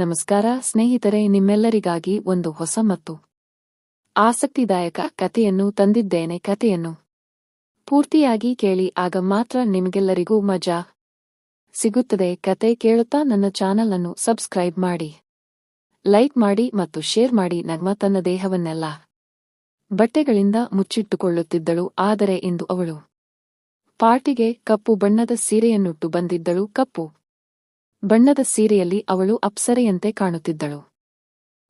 ನಮಸ್ಕಾರ ಸ್ನೇಹಿತರೆ, ನಿಮ್ಮೆಲ್ಲರಿಗಾಗಿ ಒಂದು ಹೊಸ ಮತ್ತು ಆಸಕ್ತಿದಾಯಕ ಕಥೆಯನ್ನು ತಂದಿದ್ದೇನೆ. ಕಥೆಯನ್ನು ಪೂರ್ತಿಯಾಗಿ ಕೇಳಿ, ಆಗ ಮಾತ್ರ ನಿಮಗೆಲ್ಲರಿಗೂ ಮಜಾ ಸಿಗುತ್ತದೆ. ಕತೆ ಕೇಳುತ್ತಾ ನನ್ನ ಚಾನಲ್ ಅನ್ನು ಸಬ್ಸ್ಕ್ರೈಬ್ ಮಾಡಿ, ಲೈಕ್ ಮಾಡಿ ಮತ್ತು ಶೇರ್ ಮಾಡಿ. ನಗ್ಮ ತನ್ನ ದೇಹವನ್ನೆಲ್ಲ ಬಟ್ಟೆಗಳಿಂದ ಮುಚ್ಚಿಟ್ಟುಕೊಳ್ಳುತ್ತಿದ್ದಳು. ಆದರೆ ಇಂದು ಅವಳು ಪಾರ್ಟಿಗೆ ಕಪ್ಪು ಬಣ್ಣದ ಸೀರೆಯನ್ನುಟ್ಟು ಬಂದಿದ್ದಳು. ಕಪ್ಪು ಬಣ್ಣದ ಸೀರೆಯಲ್ಲಿ ಅವಳು ಅಪ್ಸರೆಯಂತೆ ಕಾಣುತ್ತಿದ್ದಳು.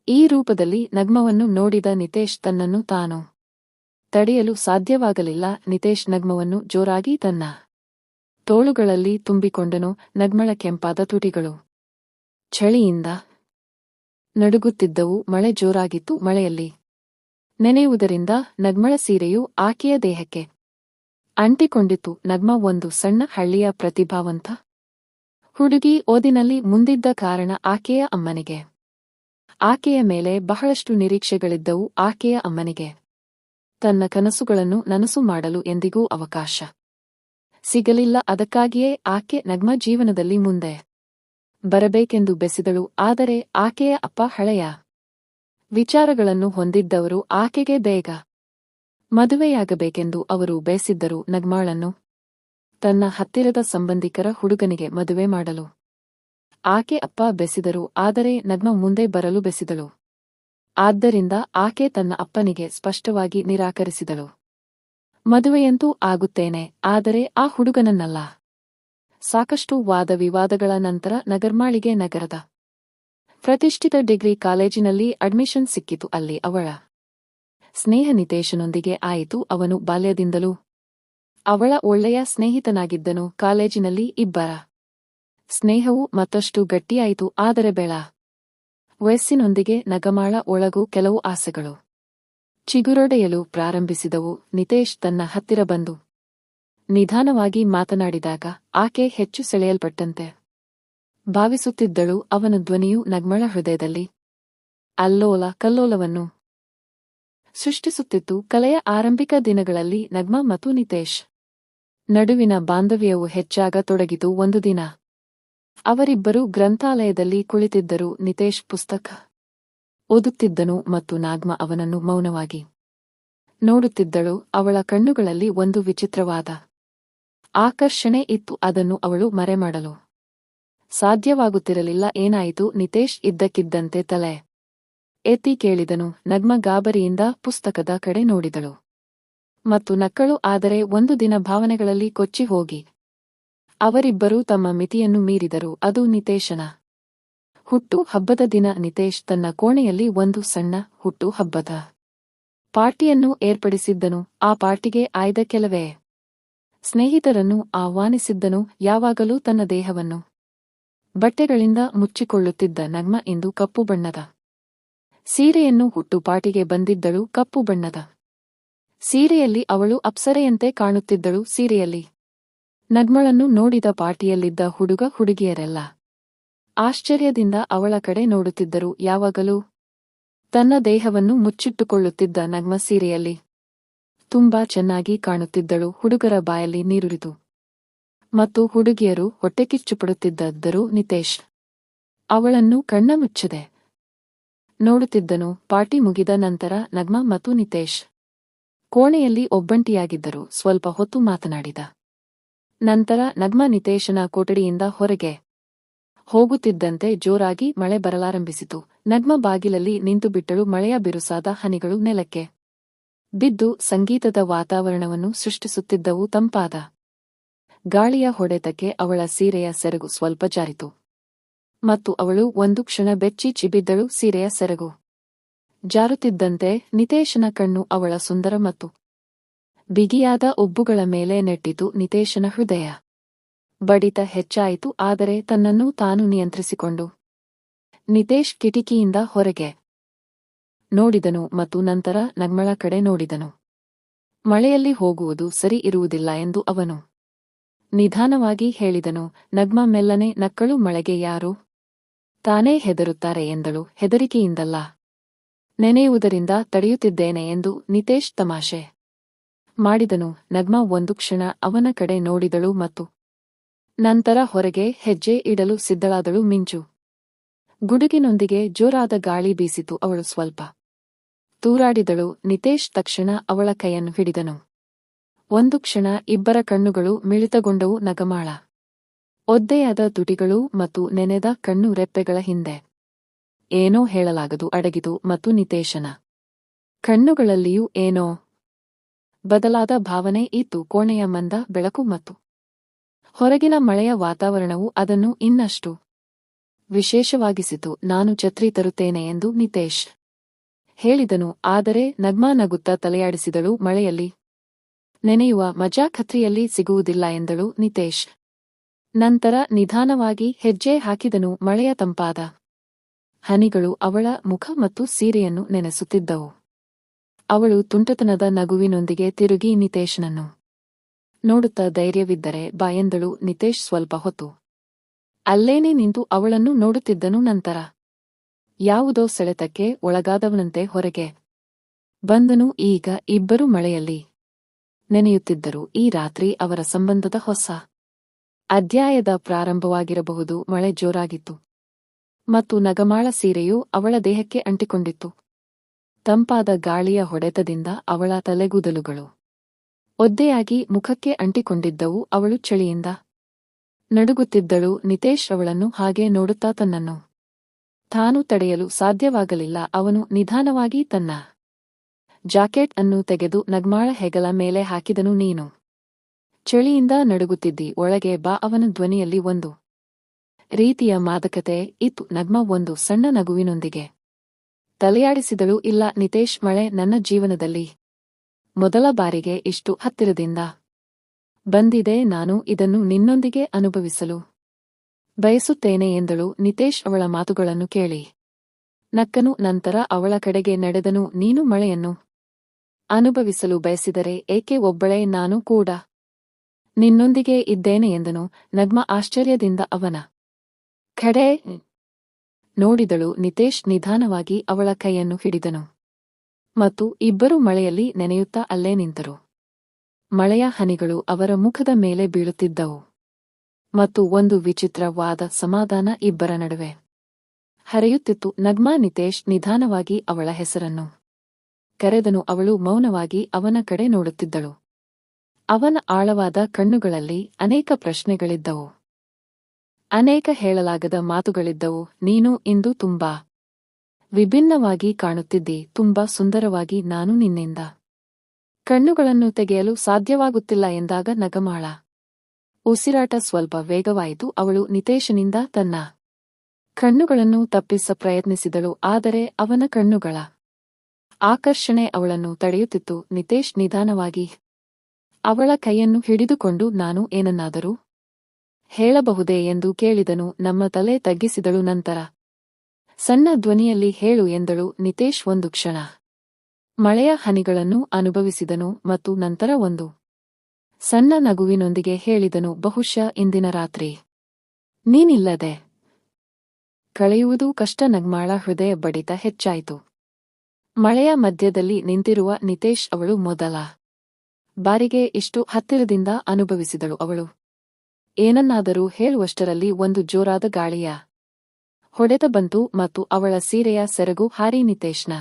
ಈ ರೂಪದಲ್ಲಿ ನಗ್ಮವನ್ನು ನೋಡಿದ ನಿತೇಶ್ ತನ್ನನ್ನು ತಾನು ತಡೆಯಲು ಸಾಧ್ಯವಾಗಲಿಲ್ಲ. ನಿತೇಶ್ ನಗ್ಮವನ್ನು ಜೋರಾಗಿ ತನ್ನ ತೋಳುಗಳಲ್ಲಿ ತುಂಬಿಕೊಂಡನು. ನಗ್ಮಳ ಕೆಂಪಾದ ತುಟಿಗಳು ಚಳಿಯಿಂದ ನಡುಗುತ್ತಿದ್ದವು. ಮಳೆ ಜೋರಾಗಿತ್ತು. ಮಳೆಯಲ್ಲಿ ನೆನೆಯುವುದರಿಂದ ನಗ್ಮಳ ಸೀರೆಯು ಆಕೆಯ ದೇಹಕ್ಕೆ ಅಂಟಿಕೊಂಡಿತು ನಗ್ಮ ಒಂದು ಸಣ್ಣ ಹಳ್ಳಿಯ ಪ್ರತಿಭಾವಂತ ಹುಡುಗಿ ಓದಿನಲ್ಲಿ ಮುಂದಿದ್ದ ಕಾರಣ ಆಕೆಯ ಅಮ್ಮನಿಗೆ. ಆಕೆಯ ಮೇಲೆ ಬಹಳಷ್ಟು ನಿರೀಕ್ಷೆಗಳಿದ್ದವು ಆಕೆಯ ಅಮ್ಮನಿಗೆ. ತನ್ನ ಕನಸುಗಳನ್ನು ನನಸು ಮಾಡಲು ಎಂದಿಗೂ ಅವಕಾಶ ಸಿಗಲಿಲ್ಲ, ಅದಕ್ಕಾಗಿಯೇ ಆಕೆ ನಗ್ಮ ಜೀವನದಲ್ಲಿ ಮುಂದೆ ಬರಬೇಕೆಂದು ಬೆಸಿದಳು, ಆದರೆ ಆಕೆಯ ಅಪ್ಪ ಹಳೆಯ ವಿಚಾರಗಳನ್ನು ಹೊಂದಿದ್ದವರು ಆಕೆಗೆ ಬೇಗ ಮದುವೆಯಾಗಬೇಕೆಂದು ಅವರು ಬಯಸಿದ್ದರು ನಗ್ಮಾಳನ್ನು ತನ್ನ ಹತ್ತಿರದ ಸಂಬಂಧಿಕರ ಹುಡುಗನಿಗೆ ಮದುವೆ ಮಾಡಲು. ಆಕೆ ಅಪ್ಪ ಬೆಸಿದರು, ಆದರೆ ನಗ್ಮ ಮುಂದೆ ಬರಲು ಬೆಸಿದಳು. ಆದ್ದರಿಂದ ಆಕೆ ತನ್ನ ಅಪ್ಪನಿಗೆ ಸ್ಪಷ್ಟವಾಗಿ ನಿರಾಕರಿಸಿದಳು. ಮದುವೆಯಂತೂ ಆಗುತ್ತೇನೆ, ಆದರೆ ಆ ಹುಡುಗನನ್ನಲ್ಲ. ಸಾಕಷ್ಟು ವಾದ ವಿವಾದಗಳ ನಂತರ ನಗರ್ಮಾಳಿಗೆ ನಗರದ ಪ್ರತಿಷ್ಠಿತ ಡಿಗ್ರಿ ಕಾಲೇಜಿನಲ್ಲಿ ಅಡ್ಮಿಷನ್ ಸಿಕ್ಕಿತು, ಅಲ್ಲಿ ಅವಳ ಸ್ನೇಹ ನಿತೇಶನೊಂದಿಗೆ ಆಯಿತು, ಅವನು ಬಾಲ್ಯದಿಂದಲೂ ಅವಳ ಒಳ್ಳೆಯ ಸ್ನೇಹಿತನಾಗಿದ್ದನು. ಕಾಲೇಜಿನಲ್ಲಿ ಇಬ್ಬರ ಸ್ನೇಹವು ಮತ್ತಷ್ಟು ಗಟ್ಟಿಯಾಯಿತು, ಆದರೆ ಬೇಡ ವಯಸ್ಸಿನೊಂದಿಗೆ ನಗಮಾಳ ಒಳಗೂ ಕೆಲವು ಆಸೆಗಳು ಚಿಗುರೊಡೆಯಲು ಪ್ರಾರಂಭಿಸಿದವು. ನಿತೇಶ್ ತನ್ನ ಹತ್ತಿರ ಬಂದು ನಿಧಾನವಾಗಿ ಮಾತನಾಡಿದಾಗ ಆಕೆ ಹೆಚ್ಚು ಸೆಳೆಯಲ್ಪಟ್ಟಂತೆ ಭಾವಿಸುತ್ತಿದ್ದಳು. ಅವನ ಧ್ವನಿಯು ನಗ್ಮಳ ಹೃದಯದಲ್ಲಿ ಅಲ್ಲೋಲ ಕಲ್ಲೋಲವನ್ನು ಸೃಷ್ಟಿಸುತ್ತಿತ್ತು. ಕಲೆಯ ಆರಂಭಿಕ ದಿನಗಳಲ್ಲಿ ನಗ್ಮ ಮತ್ತು ನಿತೇಶ್ ನಡುವಿನ ಬಾಂಧವ್ಯವು ಹೆಚ್ಚಾಗ ತೊಡಗಿತು ಒಂದು ದಿನ. ಅವರಿಬ್ಬರೂ ಗ್ರಂಥಾಲಯದಲ್ಲಿ ಕುಳಿತಿದ್ದರು, ನಿತೇಶ್ ಪುಸ್ತಕ ಓದುತ್ತಿದ್ದನು ಮತ್ತು ನಾಗ್ಮ ಅವನನ್ನು ಮೌನವಾಗಿ ನೋಡುತ್ತಿದ್ದಳು, ಅವಳ ಕಣ್ಣುಗಳಲ್ಲಿ ಒಂದು ವಿಚಿತ್ರವಾದ ಆಕರ್ಷಣೆ ಇತ್ತು, ಅದನ್ನು ಅವಳು ಮರೆಮಾಡಲು ಸಾಧ್ಯವಾಗುತ್ತಿರಲಿಲ್ಲ, ಏನಾಯಿತು, ನಿತೇಶ್ ಇದ್ದಕ್ಕಿದ್ದಂತೆ ತಲೆ ಎತ್ತಿ ಕೇಳಿದನು, ನಗ್ಮ ಗಾಬರಿಯಿಂದ ಪುಸ್ತಕದ ಕಡೆ ನೋಡಿದಳು. ಮತ್ತು ನಕ್ಕಳು ಆದರೆ ಒಂದು ದಿನ ಭಾವನೆಗಳಲ್ಲಿ ಕೊಚ್ಚಿ ಹೋಗಿ. ಅವರಿಬ್ಬರೂ ತಮ್ಮ ಮಿತಿಯನ್ನು ಮೀರಿದರು. ಅದು ನಿತೇಶನ ಹುಟ್ಟು ಹಬ್ಬದ ದಿನ. ನಿತೇಶ್ ತನ್ನ ಕೋಣೆಯಲ್ಲಿ ಒಂದು ಸಣ್ಣ ಹುಟ್ಟು ಹಬ್ಬದ ಪಾರ್ಟಿಯನ್ನು ಏರ್ಪಡಿಸಿದ್ದನು. ಆ ಪಾರ್ಟಿಗೆ ಆಯ್ದ ಕೆಲವೇ. ಸ್ನೇಹಿತರನ್ನು ಆಹ್ವಾನಿಸಿದ್ದನು. ಯಾವಾಗಲೂ ತನ್ನ ದೇಹವನ್ನು ಬಟ್ಟೆಗಳಿಂದ ಮುಚ್ಚಿಕೊಳ್ಳುತ್ತಿದ್ದ ನಗ್ಮ ಇಂದು ಕಪ್ಪು ಬಣ್ಣದ ಸೀರೆಯನ್ನು ಹುಟ್ಟು ಪಾಟಿಗೆ ಬಂದಿದ್ದಳು. ಕಪ್ಪು ಬಣ್ಣದ ಸೀರೆಯಲ್ಲಿ ಅವಳು ಅಪ್ಸರೆಯಂತೆ ಕಾಣುತ್ತಿದ್ದಳು ಸೀರೆಯಲ್ಲಿ. ನಗ್ಮಳನ್ನು ನೋಡಿದ ಪಾರ್ಟಿಯಲ್ಲಿದ್ದ ಹುಡುಗ ಹುಡುಗಿಯರೆಲ್ಲ. ಆಶ್ಚರ್ಯದಿಂದ ಅವಳ ಕಡೆ ನೋಡುತ್ತಿದ್ದರು, ಯಾವಾಗಲೂ ತನ್ನ ದೇಹವನ್ನು ಮುಚ್ಚಿಟ್ಟುಕೊಳ್ಳುತ್ತಿದ್ದ ನಗ್ಮ ಸೀರೆಯಲ್ಲಿ. ತುಂಬಾ ಚೆನ್ನಾಗಿ ಕಾಣುತ್ತಿದ್ದಳು, ಹುಡುಗರ ಬಾಯಲ್ಲಿ ನೀರುರಿತು ಮತ್ತು ಹುಡುಗಿಯರು ಹೊಟ್ಟೆಕಿಚ್ಚುಪಡುತ್ತಿದ್ದರು ನಿತೇಶ್. ಅವಳನ್ನು ಕಣ್ಣ ಮುಚ್ಚದೆ. ನೋಡುತ್ತಿದ್ದನು, ಪಾರ್ಟಿ ಮುಗಿದ ನಂತರ ನಗ್ಮ ಮತ್ತು ನಿತೇಶ್. ಕೋಣೆಯಲ್ಲಿ ಒಬ್ಬಂಟಿಯಾಗಿದ್ದರು ಸ್ವಲ್ಪ ಹೊತ್ತು ಮಾತನಾಡಿದ. ನಂತರ ನಗ್ಮ ನಿತೇಶನ ಕೊಠಡಿಯಿಂದ ಹೊರಗೆ ಹೋಗುತ್ತಿದ್ದಂತೆ ಜೋರಾಗಿ ಮಳೆ ಬರಲಾರಂಭಿಸಿತು. ನಗ್ಮ ಬಾಗಿಲಲ್ಲಿ ನಿಂತುಬಿಟ್ಟಳು ಮಳೆಯ ಬಿರುಸಾದ ಹನಿಗಳು ನೆಲಕ್ಕೆ ಬಿದ್ದು ಸಂಗೀತದ ವಾತಾವರಣವನ್ನು ಸೃಷ್ಟಿಸುತ್ತಿದ್ದವು ತಂಪಾದ ಗಾಳಿಯ ಹೊಡೆತಕ್ಕೆ ಅವಳ ಸೀರೆಯ ಸೆರಗು ಸ್ವಲ್ಪ ಜಾರಿತು. ಮತ್ತು ಅವಳು ಒಂದು ಕ್ಷಣ ಬೆಚ್ಚಿ ಚಿಬಿದ್ದಳು ಸೀರೆಯ ಸೆರಗು. ಜಾರುತ್ತಿದ್ದಂತೆ ನಿತೇಶನ ಕಣ್ಣು ಅವಳ ಸುಂದರ ಮತ್ತು ಬಿಗಿಯಾದ ಉಬ್ಬುಗಳ ಮೇಲೆ ನೆಟ್ಟಿತು ನಿತೇಶನ ಹೃದಯ. ಬಡಿತ ಹೆಚ್ಚಾಯಿತು, ಆದರೆ ತನ್ನನ್ನು ತಾನು ನಿಯಂತ್ರಿಸಿಕೊಂಡು. ನಿತೇಶ್ ಕಿಟಿಕಿಯಿಂದ ಹೊರಗೆ ನೋಡಿದನು ಮತ್ತು ನಂತರ ನಗ್ಮಳ ಕಡೆ ನೋಡಿದನು. ಮಳೆಯಲ್ಲಿ ಹೋಗುವುದು ಸರಿ ಇರುವುದಿಲ್ಲ ಎಂದು ಅವನು ನಿಧಾನವಾಗಿ ಹೇಳಿದನು. ನಗ್ಮ ಮೆಲ್ಲನೆ, ನಕ್ಕಳು ಮಳೆಗೆ ಯಾರು? ತಾನೇ ಹೆದರುತ್ತಾರೆ ಎಂದಳು. ಹೆದರಿಕೆಯಿಂದಲ್ಲ. ನೆನೆಯುವುದರಿಂದ ತಡೆಯುತ್ತಿದ್ದೇನೆ ಎಂದು ನಿತೇಶ್ ತಮಾಷೆ ಮಾಡಿದನು. ನಗ್ಮ ಒಂದು ಕ್ಷಣ ಅವನ ಕಡೆ ನೋಡಿದಳು ಮತ್ತು ನಂತರ ಹೊರಗೆ ಹೆಜ್ಜೆ ಇಡಲು ಸಿದ್ಧಳಾದಳು ಮಿಂಚು. ಗುಡುಗಿನೊಂದಿಗೆ ಜೋರಾದ ಗಾಳಿ ಬೀಸಿತು. ಅವಳು ಸ್ವಲ್ಪ ತೂರಾಡಿದಳು. ನಿತೇಶ್ ತಕ್ಷಣ ಅವಳ ಕೈಯನ್ನು ಹಿಡಿದನು. ಒಂದು ಕ್ಷಣ ಇಬ್ಬರ ಕಣ್ಣುಗಳು ಮಿಳಿತಗೊಂಡವು. ನಗಮಾಳ ಒದ್ದೆಯಾದ ತುಟಿಗಳು ಮತ್ತು ನೆನೆದ ಕಣ್ಣು ರೆಪ್ಪೆಗಳ ಹಿಂದೆ ಏನೋ ಹೇಳಲಾಗದು ಅಡಗಿತು ಮತ್ತು ನಿತೇಶನ. ಕಣ್ಣುಗಳಲ್ಲಿಯೂ ಏನೋ ಬದಲಾದ ಭಾವನೆ ಇತ್ತು, ಕೋಣೆಯ ಮಂದ, ಬೆಳಕು ಮತ್ತು ಹೊರಗಿನ ಮಳೆಯ ವಾತಾವರಣವು ಅದನ್ನು ಇನ್ನಷ್ಟು ವಿಶೇಷವಾಗಿಸಿತು. ನಾನು ಛತ್ರಿ ತರುತ್ತೇನೆ ಎಂದು ನಿತೇಶ್ ಹೇಳಿದನು, ಆದರೆ ನಗ್ಮಾ ನಗುತ್ತಾ ತಲೆಯಾಡಿಸಿದಳು, ಮಳೆಯಲ್ಲಿ ನೆನೆಯುವ ಮಜಾ ಖತ್ರಿಯಲ್ಲಿ ಸಿಗುವುದಿಲ್ಲ ಎಂದಳು ನಿತೇಶ್. ನಂತರ ನಿಧಾನವಾಗಿ ಹೆಜ್ಜೆ ಹಾಕಿದನು, ಮಳೆಯ ತಂಪಾದ ಹನಿಗಳು ಅವಳ ಮುಖ ಮತ್ತು ಸೀರೆಯನ್ನು ನೆನೆಸುತ್ತಿದ್ದವು. ಅವಳು ತುಂಟತನದ ನಗುವಿನೊಂದಿಗೆ ತಿರುಗಿ ನಿತೇಶ್ನನ್ನು ನೋಡುತ್ತಾ ಧೈರ್ಯವಿದ್ದರೆ ಬಾಯೆಂದಳು, ನಿತೇಶ್, ಸ್ವಲ್ಪ ಹೊತ್ತು. ಅಲ್ಲೇನೇ ನಿಂತು ಅವಳನ್ನು ನೋಡುತ್ತಿದ್ದನು ನಂತರ. ಯಾವುದೋ ಸೆಳೆತಕ್ಕೆ ಒಳಗಾದವನಂತೆ ಹೊರಗೆ ಬಂದನು. ಈಗ ಇಬ್ಬರು ಮಳೆಯಲ್ಲಿ ನೆನೆಯುತ್ತಿದ್ದರು. ಈ ರಾತ್ರಿ ಅವರ ಸಂಬಂಧದ ಹೊಸ ಅಧ್ಯಾಯದ ಪ್ರಾರಂಭವಾಗಿರಬಹುದು. ಮಳೆ ಜೋರಾಗಿತ್ತು. ಮತ್ತು ನಗಮಾಳ ಸೀರೆಯು ಅವಳ ದೇಹಕ್ಕೆ ಅಂಟಿಕೊಂಡಿತ್ತು. ತಂಪಾದ ಗಾಳಿಯ ಹೊಡೆತದಿಂದ ಅವಳ ತಲೆಗೂದಲುಗಳು. ಒದ್ದೆಯಾಗಿ ಮುಖಕ್ಕೆ ಅಂಟಿಕೊಂಡಿದ್ದವು ಅವಳು ಚಳಿಯಿಂದ. ನಡುಗುತ್ತಿದ್ದಳು ನಿತೇಶ್ ಅವಳನ್ನು ಹಾಗೆ ನೋಡುತ್ತಾ ತನ್ನನ್ನು. ತಾನು ತಡೆಯಲು ಸಾಧ್ಯವಾಗಲಿಲ್ಲ, ಅವನು ನಿಧಾನವಾಗಿ ತನ್ನ ಜಾಕೆಟ್ ಅನ್ನು ತೆಗೆದು ನಗ್ಮಾಳ ಹೆಗಲ ಮೇಲೆ ಹಾಕಿದನು, ನೀನು ಚಳಿಯಿಂದ ನಡುಗುತ್ತಿದ್ದಿ, ಒಳಗೆ ಬಾ, ಅವನ ಧ್ವನಿಯಲ್ಲಿ ಒಂದು ರೀತಿಯ ಮಾದಕತೆ ಇತ್ತು ನಗ್ಮ ಒಂದು ಸಣ್ಣ ನಗುವಿನೊಂದಿಗೆ. ತಲೆಯಾಡಿಸಿದಳು, ಇಲ್ಲ ನಿತೇಶ್, ಮಳೆ ನನ್ನ ಜೀವನದಲ್ಲಿ. ಮೊದಲ ಬಾರಿಗೆ ಇಷ್ಟು ಹತ್ತಿರದಿಂದ ಬಂದಿದೆ ನಾನು, ಇದನ್ನು ನಿನ್ನೊಂದಿಗೆ ಅನುಭವಿಸಲು ಬಯಸುತ್ತೇನೆ ಎಂದಳು. ನಿತೇಶ್ ಅವಳ ಮಾತುಗಳನ್ನು ಕೇಳಿ. ನಕ್ಕನು, ನಂತರ ಅವಳ ಕಡೆಗೆ ನಡೆದನು, ನೀನು ಮಳೆಯನ್ನು ಅನುಭವಿಸಲು ಬಯಸಿದರೆ ಏಕೆ ಒಬ್ಬಳೇ ನಾನು ಕೂಡ ನಿನ್ನೊಂದಿಗೆ ಇದ್ದೇನೆ ಎಂದನು. ನಗ್ಮ ಆಶ್ಚರ್ಯದಿಂದ ಅವನ ಕಡೆ ನೋಡಿದಳು ನಿತೇಶ್ ನಿಧಾನವಾಗಿ ಅವಳ ಕೈಯನ್ನು ಹಿಡಿದನು. ಮತ್ತು ಇಬ್ಬರು ಮಳೆಯಲ್ಲಿ ನೆನೆಯುತ್ತಾ ಅಲ್ಲೇ ನಿಂತರು. ಮಳೆಯ ಹನಿಗಳು ಅವರ ಮುಖದ ಮೇಲೆ ಬೀಳುತ್ತಿದ್ದವು. ಮತ್ತು ಒಂದು ವಿಚಿತ್ರವಾದ ಸಮಾಧಾನ ಇಬ್ಬರ ನಡುವೆ. ಹರಿಯುತ್ತಿತ್ತು ನಗ್ಮಾ ನಿತೇಶ್ ನಿಧಾನವಾಗಿ ಅವಳ ಹೆಸರನ್ನು. ಕರೆದನು ಅವಳು ಮೌನವಾಗಿ ಅವನ ಕಡೆ ನೋಡುತ್ತಿದ್ದಳು. ಅವನ ಆಳವಾದ ಕಣ್ಣುಗಳಲ್ಲಿ ಅನೇಕ ಪ್ರಶ್ನೆಗಳಿದ್ದವು. ಅನೇಕ ಹೇಳಲಾಗದ ಮಾತುಗಳಿದ್ದವು. ನೀನು ಇಂದು ತುಂಬಾ ವಿಭಿನ್ನವಾಗಿ ಕಾಣುತ್ತಿದ್ದಿ. ತುಂಬಾ ಸುಂದರವಾಗಿ ನಾನು ನಿನ್ನಿಂದ ಕಣ್ಣುಗಳನ್ನು ತೆಗೆಯಲು ಸಾಧ್ಯವಾಗುತ್ತಿಲ್ಲ ಎಂದಾಗ ನಗಮಾಳ. ಉಸಿರಾಟ ಸ್ವಲ್ಪ ವೇಗವಾಯಿತು. ಅವಳು ನಿತೇಶನಿಂದ ತನ್ನ ಕಣ್ಣುಗಳನ್ನು ತಪ್ಪಿಸ ಪ್ರಯತ್ನಿಸಿದಳು. ಆದರೆ ಅವನ ಕಣ್ಣುಗಳ ಆಕರ್ಷಣೆ ಅವಳನ್ನು ತಡೆಯುತ್ತಿತ್ತು. ನಿತೇಶ್ ನಿಧಾನವಾಗಿ ಅವಳ ಕೈಯನ್ನು ಹಿಡಿದುಕೊಂಡು, ನಾನು ಏನನ್ನಾದರೂ ಹೇಳಬಹುದೇ ಎಂದು ಕೇಳಿದನು, ನಮ್ಮ ತಲೆ ತಗ್ಗಿಸಿದಳು ನಂತರ. ಸಣ್ಣ ಧ್ವನಿಯಲ್ಲಿ ಹೇಳು ಎಂದಳು, ನಿತೇಶ್ ಒಂದು ಕ್ಷಣ. ಮಳೆಯ ಹನಿಗಳನ್ನು ಅನುಭವಿಸಿದನು ಮತ್ತು ನಂತರ ಒಂದು. ಸಣ್ಣ ನಗುವಿನೊಂದಿಗೆ ಹೇಳಿದನು, ಬಹುಶಃ ಇಂದಿನ ರಾತ್ರಿ. ನೀನಿಲ್ಲದೆ. ಕಳೆಯುವುದು ಕಷ್ಟ ನಗ್ಮಾಳ ಹೃದಯ ಬಡಿತ ಹೆಚ್ಚಾಯಿತು. ಮಳೆಯ ಮಧ್ಯದಲ್ಲಿ ನಿಂತಿರುವ ನಿತೇಶ್ ಅವಳು ಮೊದಲ. ಬಾರಿಗೆ ಇಷ್ಟು ಹತ್ತಿರದಿಂದ ಅನುಭವಿಸಿದಳು ಅವಳು. ಏನನ್ನಾದರೂ ಹೇಳುವಷ್ಟರಲ್ಲಿ ಒಂದು ಜೋರಾದ ಗಾಳಿಯ ಹೊಡೆತ ಬಂತು ಮತ್ತು ಅವಳ ಸೀರೆಯ ಸೆರಗು ಹಾರಿ ನಿತೇಶ್ನ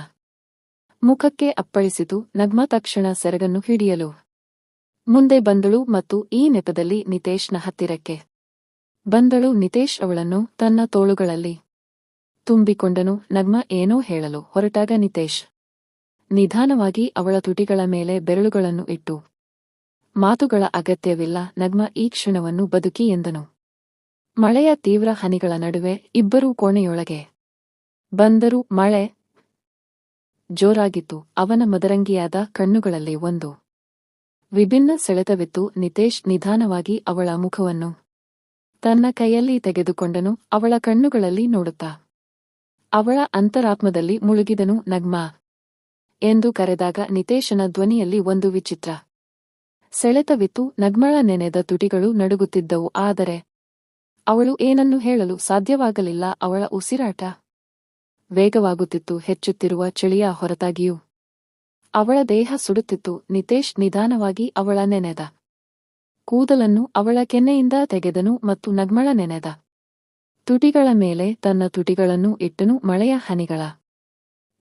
ಮುಖಕ್ಕೆ ಅಪ್ಪಳಿಸಿತು. ನಗ್ಮ ತಕ್ಷಣ ಸೆರಗನ್ನು ಹಿಡಿಯಲು ಮುಂದೆ ಬಂದಳು ಮತ್ತು ಈ ನೆಪದಲ್ಲಿ ನಿತೇಶ್ನ ಹತ್ತಿರಕ್ಕೆ ಬಂದಳು. ನಿತೇಶ್ ಅವಳನ್ನು ತನ್ನ ತೋಳುಗಳಲ್ಲಿ ತುಂಬಿಕೊಂಡನು. ನಗ್ಮ ಏನೋ ಹೇಳಲು ಹೊರಟಾಗ ನಿತೇಶ್ ನಿಧಾನವಾಗಿ ಅವಳ ತುಟಿಗಳ ಮೇಲೆ ಬೆರಳುಗಳನ್ನು ಇಟ್ಟು ಮಾತುಗಳ ಅಗತ್ಯವಿಲ್ಲ ನಗ್ಮ ಈ ಕ್ಷಣವನ್ನು ಬದುಕಿ ಎಂದನು. ಮಳೆಯ ತೀವ್ರ ಹನಿಗಳ ನಡುವೆ ಇಬ್ಬರೂ ಕೋಣೆಯೊಳಗೆ ಬಂದರೂ ಮಳೆ ಜೋರಾಗಿತ್ತು, ಅವನ ಮದರಂಗಿಯಾದ ಕಣ್ಣುಗಳಲ್ಲಿ ಒಂದು ವಿಭಿನ್ನ ಸೆಳೆತವಿತ್ತು, ನಿತೇಶ್ ನಿಧಾನವಾಗಿ ಅವಳ ಮುಖವನ್ನು ತನ್ನ ಕೈಯಲ್ಲಿ ತೆಗೆದುಕೊಂಡನು, ಅವಳ ಕಣ್ಣುಗಳಲ್ಲಿ ನೋಡುತ್ತಾ. ಅವಳ ಅಂತರಾತ್ಮದಲ್ಲಿ ಮುಳುಗಿದನು ನಗ್ಮಾ ಎಂದು ಕರೆದಾಗ ನಿತೇಶನ ಧ್ವನಿಯಲ್ಲಿ ಒಂದು ವಿಚಿತ್ರ ಸೆಳೆತವಿತ್ತು, ನಗ್ಮಳ ನೆನೆದ ತುಟಿಗಳು ನಡುಗುತ್ತಿದ್ದವು, ಆದರೆ ಅವಳು ಏನನ್ನು ಹೇಳಲು ಸಾಧ್ಯವಾಗಲಿಲ್ಲ, ಅವಳ ಉಸಿರಾಟ ವೇಗವಾಗುತ್ತಿತ್ತು, ಹೆಚ್ಚುತ್ತಿರುವ ಚಳಿಯ ಹೊರತಾಗಿಯೂ ಅವಳ ದೇಹ ಸುಡುತ್ತಿತ್ತು, ನಿತೇಶ್ ನಿಧಾನವಾಗಿ ಅವಳ ನೆನೆದ ಕೂದಲನ್ನು ಅವಳ ಕೆನ್ನೆಯಿಂದ ತೆಗೆದನು ಮತ್ತು ನಗ್ಮಳ ನೆನೆದ ತುಟಿಗಳ ಮೇಲೆ ತನ್ನ ತುಟಿಗಳನ್ನು ಇಟ್ಟನು ಮಳೆಯ ಹನಿಗಳ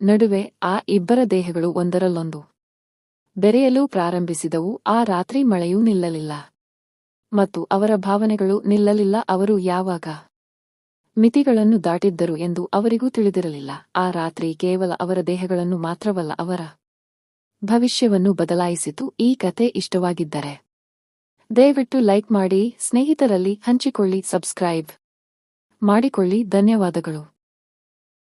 ನಡುವೆ, ಆ ಇಬ್ಬರ ದೇಹಗಳು ಒಂದರಲ್ಲೊಂದು. ಬೆರೆಯಲು ಪ್ರಾರಂಭಿಸಿದವು, ಆ ರಾತ್ರಿ ಮಳೆಯೂ ನಿಲ್ಲಲಿಲ್ಲ. ಮತ್ತು ಅವರ ಭಾವನೆಗಳು ನಿಲ್ಲಲಿಲ್ಲ, ಅವರು ಯಾವಾಗ ಮಿತಿಗಳನ್ನು ದಾಟಿದ್ದರು ಎಂದು ಅವರಿಗೂ ತಿಳಿದಿರಲಿಲ್ಲ. ಆ ರಾತ್ರಿ ಕೇವಲ ಅವರ ದೇಹಗಳನ್ನು ಮಾತ್ರವಲ್ಲ, ಅವರ ಭವಿಷ್ಯವನ್ನು ಬದಲಾಯಿಸಿತು. ಈ ಕತೆ ಇಷ್ಟವಾಗಿದ್ದರೆ ದಯವಿಟ್ಟು ಲೈಕ್ ಮಾಡಿ, ಸ್ನೇಹಿತರಲ್ಲಿ ಹಂಚಿಕೊಳ್ಳಿ, ಸಬ್ಸ್ಕ್ರೈಬ್ ಮಾಡಿಕೊಳ್ಳಿ. ಧನ್ಯವಾದಗಳು.